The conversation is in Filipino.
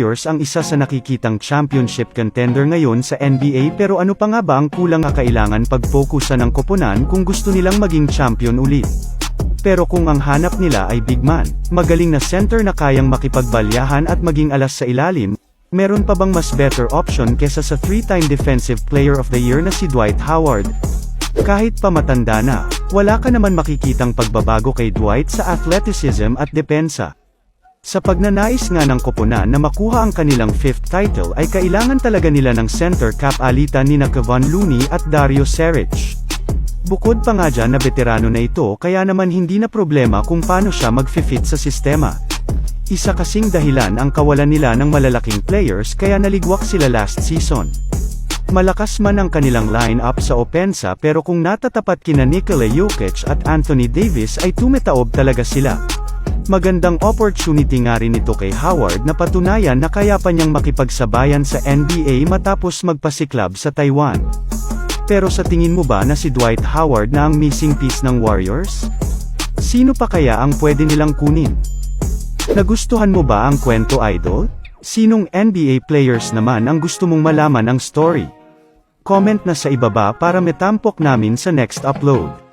Warriors ang isa sa nakikitang championship contender ngayon sa NBA pero ano pa nga ba ang kulang na kailangan pag-focusan ng koponan kung gusto nilang maging champion ulit? Pero kung ang hanap nila ay big man, magaling na center na kayang makipagbalyahan at maging alas sa ilalim, meron pa bang mas better option kesa sa three-time defensive player of the year na si Dwight Howard? Kahit pa matanda na, wala ka naman makikitang pagbabago kay Dwight sa athleticism at depensa. Sa pagnanais nga ng koponan na makuha ang kanilang fifth title ay kailangan talaga nila ng center cap alitan ni na Kevon Looney at Dario Saric. Bukod pa nga dyan na veterano na ito kaya naman hindi na problema kung paano siya mag-fit sa sistema. Isa kasing dahilan ang kawalan nila ng malalaking players kaya naligwak sila last season. Malakas man ang kanilang line-up sa opensa pero kung natatapat kina Nikola Jokic at Anthony Davis ay tumetaob talaga sila. Magandang opportunity nga rin ito kay Howard na patunayan na kaya pa niyang makipagsabayan sa NBA matapos magpasiklab sa Taiwan. Pero sa tingin mo ba na si Dwight Howard na ang missing piece ng Warriors? Sino pa kaya ang pwede nilang kunin? Nagustuhan mo ba ang kwento idol? Sinong NBA players naman ang gusto mong malaman ang story? Comment na sa ibaba para metampok namin sa next upload.